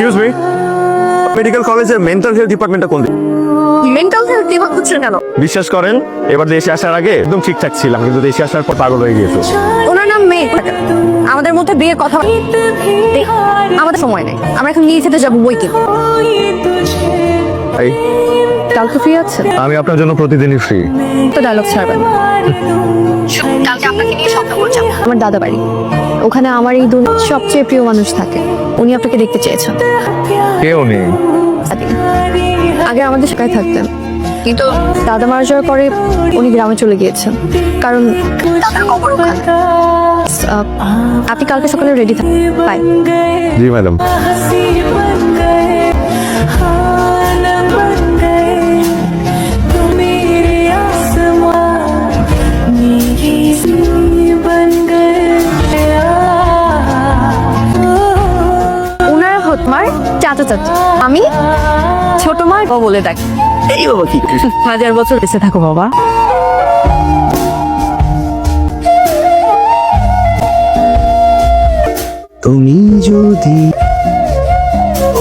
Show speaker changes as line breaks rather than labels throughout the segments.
Excuse me medical কলেজের mental health ডিপার্টমেন্টটা কোন?
মেন্টাল হেলথ বিভাগ হচ্ছে কেন?
বিশ্বাস করেন এবার দেশে আসার আগে একদম ঠিকঠাক ছিলাম কিন্তু দেশে আসার পর পাগল হয়ে গিয়েছে।
ওনার নাম মেয়ে আমাদের মধ্যে বিয়ে কথা আমাদের সময় নেই। আমরা এখন নিয়ে যেতে যাব বই
এই,
কালকে ফ্রি আছে
আমি আপনার জন্য প্রতিদিনই ফ্রি
তো ডায়লগ ছাড়বেন। কালকে আপনাকে নিয়ে স্বপ্ন করে যাব। আমার দাদা বাড়ি ওখানে আমার এই দুনিয়ার সবচেয়ে প্রিয় মানুষ থাকে। উনি আপনাকে দেখতে চেয়েছেন।
কেউ নেই
আগে আমাদের শাখায় থাকতেন। কিন্তু দাদা মারা যাওয়ার পরে উনি গ্রামে চলে গিয়েছেন। কারণ আপনি কালকে সকালে রেডি থাকবেন বাই
জি ম্যাডাম
চাচা চাচা আমি ছোট মা বলে ডাক।
এই বাবা কি
হাজার বছর বেঁচে থাকো বাবা।
তুমি যদি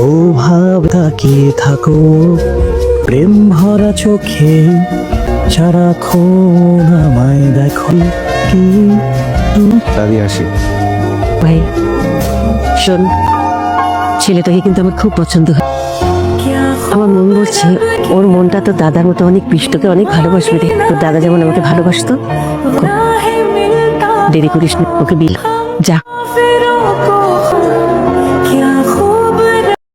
ও ভাব তাকিয়ে থাকো প্রেম ভরা চোখে সারাক্ষণ আমায় দেখো। কি?
দাদি আসি।
ভাই শোন ছেলেটাকে কিন্তু আমার খুব পছন্দ হয়। আমার মন বলছে, ওর মনটা তো দাদার মতো অনেক পিষ্টকে অনেক ভালোবাসবে রে তোর দাদা যেমন আমাকে ভালোবাসতো দেরি করিস ওকে বিল যা।